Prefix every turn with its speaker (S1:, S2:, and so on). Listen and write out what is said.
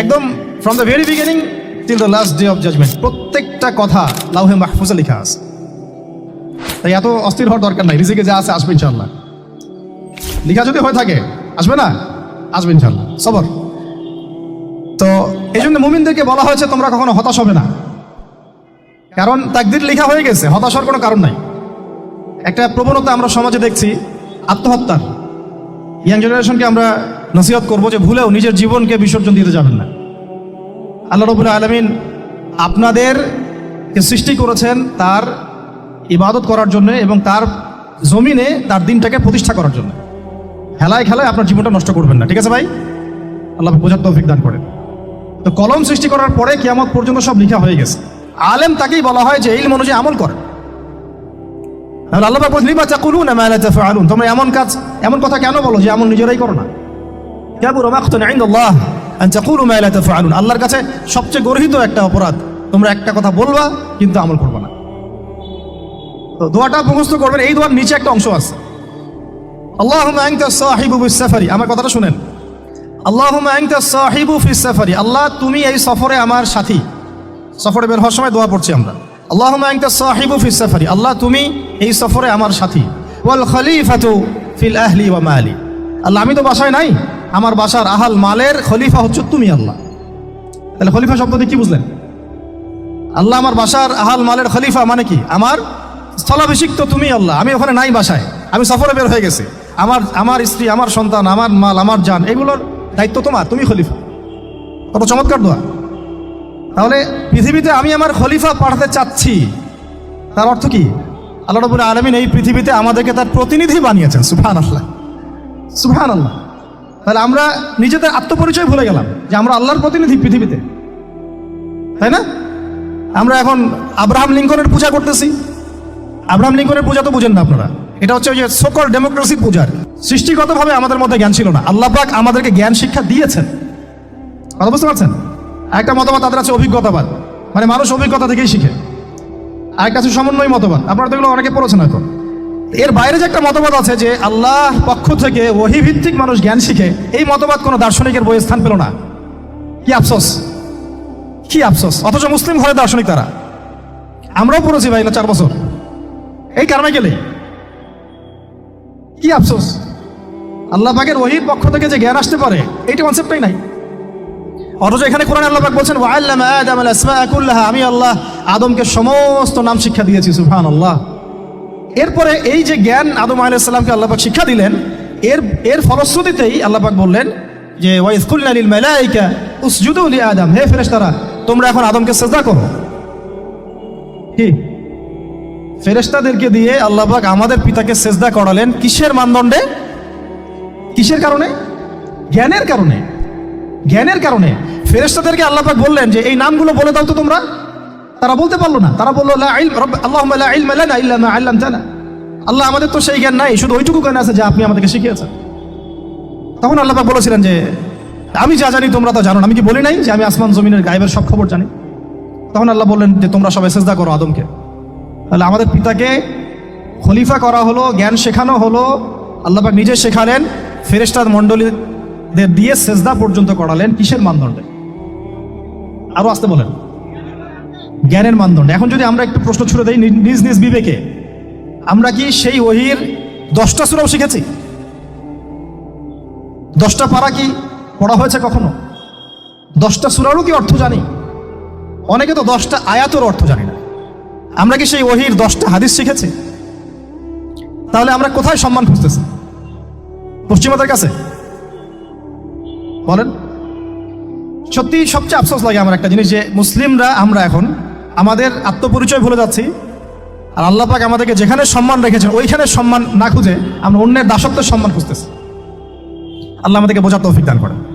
S1: একদম from the very beginning till the last day of judgement প্রত্যেকটা কথা লাউহে মাহফুজে লেখা আছে। তাই এত অস্থির হওয়ার দরকার নাই, রিজিকে যা আছে আসবে ইনশাল্লাহ লেখা যদি হয়ে থাকে, আসবে না? আসবে ইনশাল্লাহ সবর। তো এই জন্য মুমিনদেরকে বলা হয়েছে, তোমরা কখনো হতাশ হবে না। কারণ তাকদির লেখা হয়ে গেছে হতাশার কোনো কারণ নাই। একটা প্রবণতা আমরা সমাজে দেখছি, আত্মহত্যার। ইয়াং জেনারেশনকে আমরা নসিহত করব যে ভুলেও নিজের জীবনকে বিসর্জন দিতে যাবেন না। আল্লাহ রবুল আলমিন আপনাদেরকে সৃষ্টি করেছেন, তার ইবাদত করার জন্য এবং তার জমিনে তার দিনটাকে প্রতিষ্ঠা করার জন্য। খেলায় খেলায় আপনার জীবনটা নষ্ট করবেন না, ঠিক আছে ভাই? আল্লাহ বোঝার তৌফিক দান করেন। তো কলম সৃষ্টি করার পরে কিয়ামত পর্যন্ত সব লেখা হয়ে গেছে। আলেম তাকেই বলা হয় যে এই অনুযায়ী আমল করেন তাহলে আল্লাহ বলছেন তোমরা এমন কাজ, এমন কথা কেন বলো যে এমন নিজেরাই করো না? কাবুরা মাকতান ইনদাল্লাহ আন তাকুলু মা লা আল্লাহর কাছে সবচেয়ে গর্হিত একটা অপরাধ। তোমরা একটা কথা বলবা, কিন্তু আমল করবে না। তো দোয়াটা মুখস্থ করবেন, এই দোয়ার নিচে একটা অংশ আছে। আল্লাহুম্মা আনতা সাহিবু ফিস সাফারি। আমার কথাটা শুনেন। আল্লাহুম্মা আনতা সাহিবু ফিস সাফারি। আল্লাহ, তুমি এই সফরে আমার সাথী। সফরে বের হওয়ার সময় দোয়া পড়ছি আমরা। আল্লাহুম্মা আনতা সাহিবু ফিস সাফারি। আল্লাহ, তুমি এই সফরে আমার সাথী। ওয়াল খলিফাতু ফিল আহলি ওয়া মালি। আল্লাহ, আমি তো বাসায় নাই। আমার বাসার আহাল মালের খলিফা হচ্ছে তুমি, আল্লাহ। তাহলে খলিফা শব্দ দিয়ে কি বুঝলেন? আল্লাহ, আমার বাসার আহাল মালের খলিফা মানে কি? আমার স্থলাভিষিক্ত তুমি, আল্লাহ। আমি ওখানে নাই বাসায়। আমি সফরে বের হয়ে গেছি। আমার আমার স্ত্রী, আমার সন্তান, আমার মাল, আমার জান এগুলোর দায়িত্ব তোমার, তুমি খলিফা। কত চমৎকার দোয়া। তাহলে পৃথিবীতে আমি আমার খলিফা পাঠাতে চাচ্ছি, তার অর্থ কি? আল্লাহ রবুল আলমিন এই পৃথিবীতে আমাদেরকে তার প্রতিনিধি বানিয়েছেন সুফান আল্লাহ সুফান আল্লাহ তাহলে আমরা নিজেদের আত্মপরিচয় ভুলে গেলাম যে আমরা আল্লাহর প্রতিনিধি পৃথিবীতে। তাই না? আমরা এখন আব্রাহাম লিঙ্কনের পূজা করতেছি। আব্রাহাম লিঙ্কনের পূজা তো বুঝেন না আপনারা। এটা হচ্ছে ওই যে সকল ডেমোক্রেসি পূজার। সৃষ্টিগতভাবে আমাদের মধ্যে জ্ঞান ছিল না। আল্লাহ পাক আমাদেরকে জ্ঞান শিক্ষা দিয়েছেন। কথা বুঝতে পারছেন? একটা মতবাদ তাদের আছে অভিজ্ঞতাবাদ। মানে মানুষ অভিজ্ঞতা থেকেই শিখে। আরেকটা আছে সমন্বয় মতবাদ। আপনারা তো এগুলো অনেকে পড়েছেন হয়তো। এর বাইরে যে একটা মতবাদ আছে যে আল্লাহ পক্ষ থেকে ওহি ভিত্তিক মানুষ জ্ঞান শিখে, এই মতবাদ কোনো দার্শনিকের বই স্থান পেল না। কি আফসোস? কি আফসোস? অথচ মুসলিম ঘরে দার্শনিক তারা। আমরাও পড়েছি ভাই চার বছর। এই কারণে গেলে। কি আফসোস? আল্লাহ পাকের ওহির পক্ষ থেকে যে জ্ঞান আসতে পারে এইটা কনসেপ্টটাই নাই। অথচ এখানে কোরআন আল্লাহ পাক বলছেন আমি আল্লাহ আদমকে সমস্ত নাম শিক্ষা দিয়েছি, সুবহানাল্লাহ। এরপরে এই যে জ্ঞান আদম আলাইহিস সালামকে আল্লাহ শিক্ষা দিলেন, এর এর ফলশ্রুতিতেই আল্লাহ পাক বললেন যে, ওয়াইজ কুল্লা লিল মালাইকা উসজুদু লি আদম হে ফেরেশতারা, তোমরা এখন আদমকে সেজদা করো। কি? ফেরেশতাদেরকে দিয়ে আল্লাহ পাক আমাদের পিতাকে সেজদা করালেন কিসের মানদণ্ডে? কিসের কারণে? জ্ঞানের কারণে। জ্ঞানের কারণে। ফেরেশতাদেরকে আল্লাহ পাক বললেন যে, এই নামগুলো বলে দাও তো তোমরা। তারা বলতে পারল না। তারা বলল আল্লামতানা। আল্লাহ আমাদের তো সেই জ্ঞান নাই, শুধু ওইটুকু জ্ঞান আছে যা আপনি আমাদেরকে শিখিয়েছেন। তখন আল্লাহ বলেছিলেন যে, আমি যা জানি তোমরা তো জানো আমি কি বলি নাই যে আমি আসমান জমিনের গায়েবের সব খবর জানি? তখন আল্লাহ বললেন যে, তোমরা সবাই সেজদা করো আদমকে। তাহলে আমাদের পিতাকে খলিফা করা হলো, জ্ঞান শেখানো হলো। আল্লাহ পাক নিজে শেখালেন ফেরেস্তাদ মণ্ডলীদের দিয়ে সেজদা পর্যন্ত করালেন কিসের মানদণ্ডে? আরও আসতে বলেন। জ্ঞানের মানদণ্ডে। এখন যদি আমরা একটু প্রশ্ন ছুড়ে দেই নিজ নিজ বিবেকে, আমরা কি সেই ওহির দশটা সুরাও শিখেছি? দশটা পারা কি পড়া হয়েছে কখনো? দশটা সুরারও কি অর্থ জানি? অনেকে তো দশটা আয়াতের অর্থ জানি না। আমরা কি সেই ওহির দশটা হাদিস শিখেছি? তাহলে আমরা কোথায় সম্মান খুঁজতেছি? পশ্চিমাদের কাছে। বলেন। সত্যি সবচেয়ে আফসোস লাগে আমার একটা জিনিস যে, মুসলিমরা, আমরা এখন আমাদের আত্মপরিচয় ভুলে যাচ্ছি। আর আল্লাহ পাক আমাদেরকে যেখানে সম্মান রেখেছেন, ওইখানে সম্মান না খুঁজে আমরা অন্যের দাসত্বের সম্মান খুঁজতেছি। আল্লাহ আমাদেরকে বোঝার তৌফিক দান করেন।